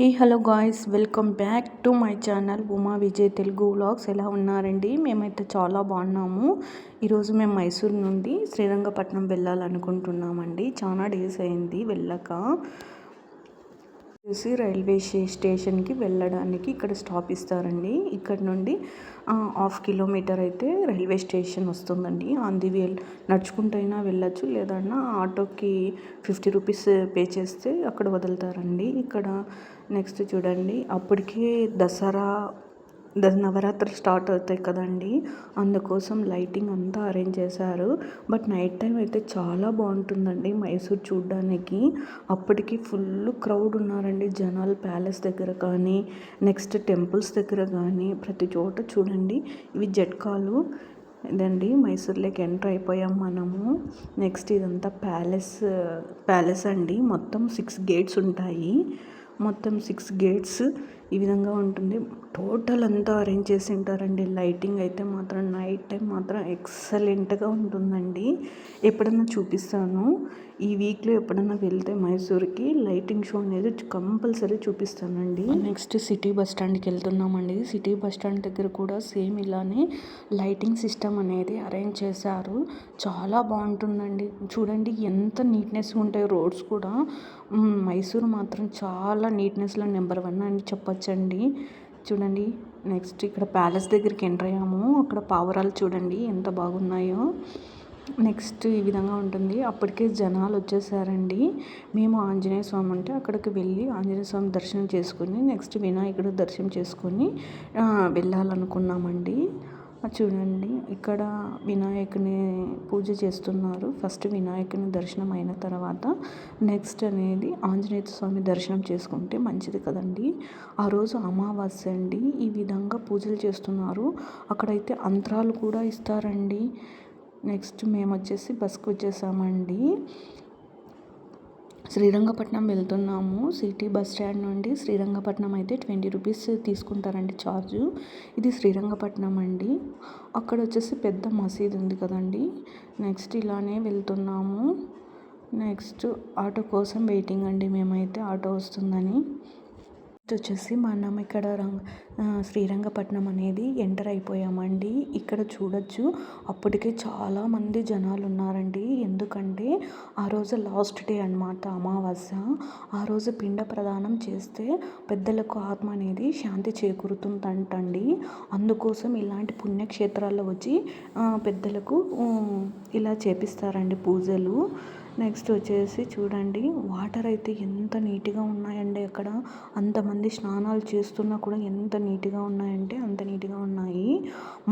Hey hello guys welcome back to my channel Uma Vijay Telugu vlogs. ఎలా ఉన్నారండి? మేమైతే చాలా బాగున్నాము. ఈరోజు మేము మైసూర్ నుండి శ్రీరంగపట్నం వెళ్ళాలనుకుంటున్నామండి. చాలా డేస్ అయింది వెళ్ళక. వచ్చేసి రైల్వే స్టేషన్కి వెళ్ళడానికి ఇక్కడ స్టాప్ ఇస్తారండి. ఇక్కడ నుండి హాఫ్ కిలోమీటర్ అయితే రైల్వే స్టేషన్ వస్తుందండి. అంది వే నడుచుకుంటైనా వెళ్ళచ్చు లేదన్నా ఆటోకి ఫిఫ్టీ రూపీస్ పే చేస్తే అక్కడ వదులుతారండి. ఇక్కడ నెక్స్ట్ చూడండి అప్పటికే దసరా నవరాత్రులు స్టార్ట్ అవుతాయి కదండి. అందుకోసం లైటింగ్ అంతా అరేంజ్ చేశారు. బట్ నైట్ టైం అయితే చాలా బాగుంటుందండి మైసూర్ చూడ్డానికి. అప్పటికి ఫుల్ క్రౌడ్ ఉన్నారండి. జనాలు ప్యాలెస్ దగ్గర కానీ నెక్స్ట్ టెంపుల్స్ దగ్గర కానీ ప్రతి చోట చూడండి. ఇవి జట్కాలు. ఇదండి మైసూర్లోకి ఎంటర్ అయిపోయాం మనము. నెక్స్ట్ ఇదంతా ప్యాలెస్ ప్యాలెస్ అండి. మొత్తం సిక్స్ గేట్స్ ఉంటాయి. మొత్తం సిక్స్ గేట్స్ ఈ విధంగా ఉంటుంది. టోటల్ అంతా అరేంజ్ చేసి ఉంటారండి లైటింగ్ అయితే మాత్రం నైట్ టైం మాత్రం ఎక్సలెంట్గా ఉంటుందండి. ఎప్పుడన్నా చూపిస్తాను. ఈ వీక్లో ఎప్పుడన్నా వెళ్తే మైసూర్కి లైటింగ్ షో అనేది కంపల్సరీ చూపిస్తానండి. నెక్స్ట్ సిటీ బస్ స్టాండ్కి వెళ్తున్నామండి. సిటీ బస్ స్టాండ్ దగ్గర కూడా సేమ్ ఇలానే లైటింగ్ సిస్టమ్ అనేది అరేంజ్ చేశారు. చాలా బాగుంటుందండి. చూడండి ఎంత నీట్నెస్ ఉంటాయి రోడ్స్ కూడా. మైసూర్ మాత్రం చాలా నీట్నెస్లో నెంబర్ వన్ అని చెప్పొచ్చండి. చూడండి నెక్స్ట్ ఇక్కడ ప్యాలెస్ దగ్గరికి ఎంటర్ అయ్యాము. అక్కడ పావురాలు చూడండి ఎంత బాగున్నాయో. నెక్స్ట్ ఈ విధంగా ఉంటుంది. అప్పటికే జనాలు వచ్చేసారండి. మేము ఆంజనేయ స్వామి ఉంటే అక్కడికి వెళ్ళి ఆంజనేయ స్వామి దర్శనం చేసుకుని నెక్స్ట్ వినాయకుడు దర్శనం చేసుకొని వెళ్ళాలనుకున్నామండి. చూడండి ఇక్కడ వినాయకుని పూజ చేస్తున్నారు. ఫస్ట్ వినాయకుని దర్శనం అయిన తర్వాత నెక్స్ట్ అనేది ఆంజనేయ స్వామి దర్శనం చేసుకుంటే మంచిది కదండి. ఆ రోజు అమావాస్య అండి. ఈ విధంగా పూజలు చేస్తున్నారు. అక్కడైతే అంతరాలు కూడా ఇస్తారండి. నెక్స్ట్ మేము వచ్చేసి బస్కి వచ్చేసామండి శ్రీరంగపట్నం వెళ్తున్నాము. సిటీ బస్ స్టాండ్ నుండి శ్రీరంగపట్నం అయితే ట్వంటీ రూపీస్ తీసుకుంటారండి ఛార్జు ఇది శ్రీరంగపట్నం అండి. అక్కడ వచ్చేసి పెద్ద మసీద్ ఉంది కదండి. నెక్స్ట్ ఇలానే వెళ్తున్నాము. నెక్స్ట్ ఆటో కోసం వెయిటింగ్ అండి మేమైతే. ఆటో వస్తుందని. వచ్చేసి మనం ఇక్కడ రంగ శ్రీరంగపట్నం అనేది ఎంటర్ అయిపోయామండి. ఇక్కడ చూడొచ్చు. అప్పటికే చాలామంది జనాలు ఉన్నారండి ఎందుకంటే ఆ రోజు లాస్ట్ డే అనమాట అమావాస్య. ఆ రోజు పిండ ప్రదానం చేస్తే పెద్దలకు ఆత్మ అనేది శాంతి చేకూరుతుందంటండి. అందుకోసం ఇలాంటి పుణ్యక్షేత్రాల్లో వచ్చి పెద్దలకు ఇలా చేపిస్తారండి పూజలు. నెక్స్ట్ వచ్చేసి చూడండి వాటర్ అయితే ఎంత నీట్గా ఉన్నాయండి అక్కడ. అంతమంది స్నానాలు చేస్తున్నా కూడా ఎంత నీట్గా ఉన్నాయంటే అంత నీట్గా ఉన్నాయి.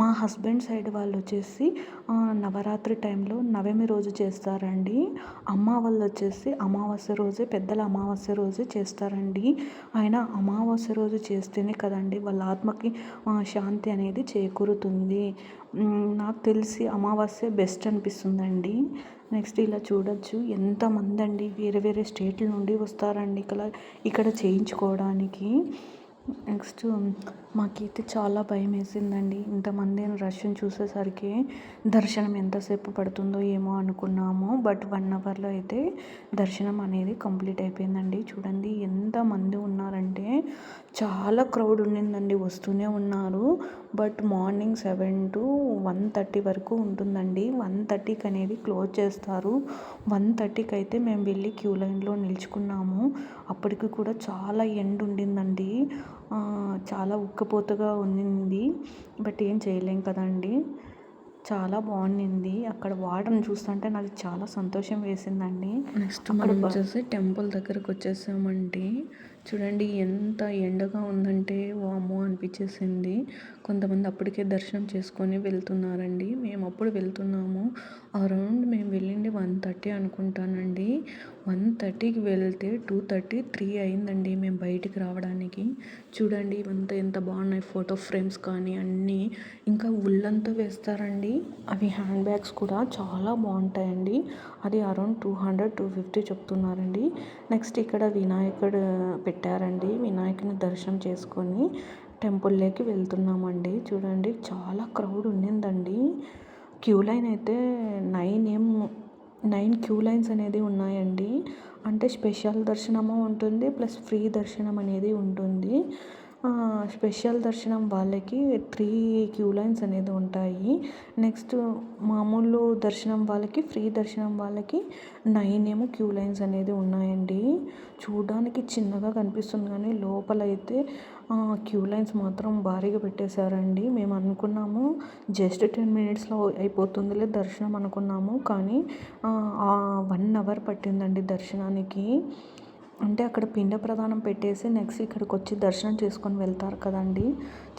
మా హస్బెండ్ సైడ్ వాళ్ళు వచ్చేసి నవరాత్రి టైంలో నవమి రోజు చేస్తారండి. అమ్మ వాళ్ళు వచ్చేసి అమావాస్య రోజే పెద్దల అమావాస్య రోజే చేస్తారండి. ఆయన అమావాస్య రోజు చేస్తేనే కదండి వాళ్ళ ఆత్మకి శాంతి అనేది చేకూరుతుంది. నాకు తెలిసి అమావాస్య బెస్ట్ అనిపిస్తుందండి. నెక్స్ట్ ఇలా చూడొచ్చు. ఎంతమంది అండి వేరే వేరే స్టేట్ల నుండి వస్తారండి ఇక్కడ ఇక్కడ చేయించుకోవడానికి. నెక్స్ట్ మాకైతే చాలా భయం వేసిందండి ఇంతమంది రష్ని చూసేసరికి దర్శనం ఎంతసేపు పడుతుందో ఏమో అనుకున్నాము. బట్ వన్ అవర్లో అయితే దర్శనం అనేది కంప్లీట్ అయిపోయిందండి. చూడండి ఎంతమంది ఉన్నారంటే చాలా క్రౌడ్ ఉండిందండి వస్తూనే ఉన్నారు. But morning seven to one thirty వరకు ఉంటుందండి. వన్ థర్టీకి అనేది క్లోజ్ చేస్తారు. వన్ థర్టీకి అయితే మేము వెళ్ళి క్యూ లైన్లో నిల్చుకున్నాము. అప్పటికి కూడా చాలా ఎండ్ ఉండిందండి. చాలా ఉక్కపోతగా ఉన్నింది. బట్ ఏం చేయలేం కదండి. చాలా బాగుండింది అక్కడ వాటర్ని చూస్తుంటే నాకు చాలా సంతోషం వేసిందండి. నెక్స్ట్ మనం వచ్చేసి టెంపుల్ దగ్గరకు వచ్చేసామండి చూడండి ఎంత ఎండగా ఉందంటే వామ్మో అనిపించేసింది. కొంతమంది అప్పటికే దర్శనం చేసుకొని వెళ్తున్నారండి. మేము అప్పుడు వెళ్తున్నాము. అరౌండ్ మేము వెళ్ళింది వన్ థర్టీ అనుకుంటానండి. వన్ థర్టీకి వెళ్తే టూ థర్టీ త్రీ అయిందండి మేము బయటికి రావడానికి. చూడండి ఇవంతా ఎంత బాగున్నాయి ఫోటో ఫ్రేమ్స్ కానీ అన్నీ. ఇంకా ఉల్లంతా వేస్తారండి. అవి హ్యాండ్ బ్యాగ్స్ కూడా చాలా బాగుంటాయండి. అది around two hundred two fifty చెప్తున్నారండి. నెక్స్ట్ ఇక్కడ వినాయకుడు పెట్టారండి. వినాయకుని దర్శనం చేసుకొని టెంపుల్లోకి వెళ్తున్నామండి. చూడండి చాలా క్రౌడ్ ఉండిందండి క్యూ లైన్ అయితే నైన్ ఏం నైన్ క్యూ లైన్స్ అనేది ఉన్నాయండి. అంటే స్పెషల్ దర్శనము ఉంటుంది ప్లస్ ఫ్రీ దర్శనం అనేది ఉంటుంది. స్పెషల్ దర్శనం వాళ్ళకి త్రీ క్యూ లైన్స్ అనేది ఉంటాయి. నెక్స్ట్ మామూలు దర్శనం వాళ్ళకి ఫ్రీ దర్శనం వాళ్ళకి నైన్ ఏమో క్యూ లైన్స్ అనేది ఉన్నాయండి. చూడడానికి చిన్నగా కనిపిస్తుంది కానీ లోపల అయితే క్యూ లైన్స్ మాత్రం భారీగా పెట్టేశారండి. మేము అనుకున్నాము జస్ట్ టెన్ మినిట్స్లో అయిపోతుందిలే దర్శనం అనుకున్నాము కానీ వన్ అవర్ పట్టిందండి దర్శనానికి. అంటే అక్కడ పిండ ప్రదానం పెట్టేసి నెక్స్ట్ ఇక్కడికి వచ్చి దర్శనం చేసుకొని వెళ్తారు కదండి.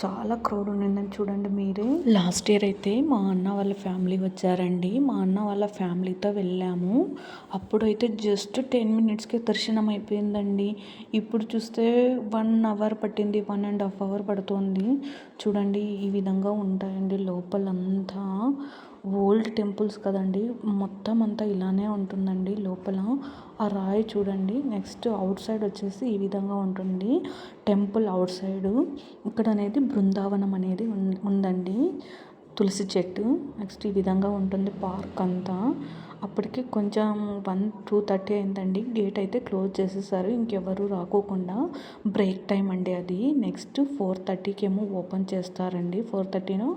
చాలా క్రౌడ్ ఉండిందని చూడండి మీరే. లాస్ట్ ఇయర్ అయితే మా అన్న వాళ్ళ ఫ్యామిలీ వచ్చారండి. మా అన్న వాళ్ళ ఫ్యామిలీతో వెళ్ళాము. అప్పుడైతే జస్ట్ టెన్ మినిట్స్కి దర్శనం అయిపోయిందండి. ఇప్పుడు చూస్తే వన్ అవర్ పట్టింది వన్ అండ్ హాఫ్ అవర్ పడుతుంది. చూడండి ఈ విధంగా ఉంటాయండి లోపలంతా. ఓల్డ్ టెంపుల్స్ కదండి. మొత్తం అంతా ఇలానే ఉంటుందండి లోపల. ఆ రాయి చూడండి. నెక్స్ట్ అవుట్ సైడ్ వచ్చేసి ఈ విధంగా ఉంటుంది. Temple outside. ఇక్కడ అనేది బృందావనం అనేది ఉందండి. తులసి చెట్టు. నెక్స్ట్ ఈ విధంగా ఉంటుంది పార్క్ అంతా. అప్పటికి కొంచెం వన్ టూ థర్టీ అయిందండి. గేట్ అయితే క్లోజ్ చేసేసారు. ఇంకెవరు రాకోకుండా బ్రేక్ టైం అండి అది. నెక్స్ట్ ఫోర్ థర్టీకి ఏమో ఓపెన్ చేస్తారండి. ఫోర్ థర్టీనో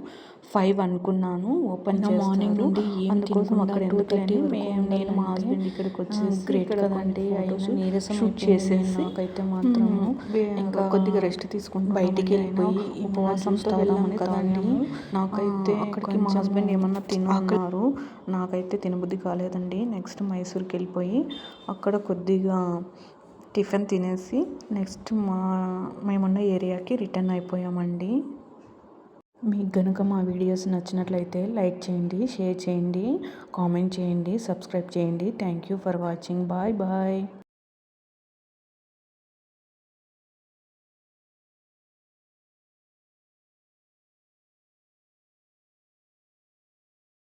ఫైవ్ అనుకున్నాను. ఓపెన్ మార్నింగ్ నుండి అందుకోసం అక్కడ ఎందుకంటే నేను మా హస్బెండ్ ఇక్కడికి వచ్చి గ్రేట్ కదండి. నీరసం షూట్ చేసేసి నాకైతే మాత్రం ఇంకా కొద్దిగా రెస్ట్ తీసుకుంటూ బయటికి వెళ్ళిపోయి ఉపవాసంతో వెళ్ళాము కదండి. నాకైతే అక్కడికి మా హస్బెండ్ ఏమన్నా తిన్నారు నాకైతే తినబుద్ధి కాలేదండి నెక్స్ట్ మైసూర్కి వెళ్ళిపోయి అక్కడ కొద్దిగా టిఫిన్ తినేసి నెక్స్ట్ మా మేమున్న ఏరియాకి రిటర్న్ అయిపోయామండి. మీకు కనుక మా వీడియోస్ నచ్చినట్లయితే లైక్ చేయండి షేర్ చేయండి కామెంట్ చేయండి సబ్స్క్రైబ్ చేయండి. Thank you for watching. Bye bye.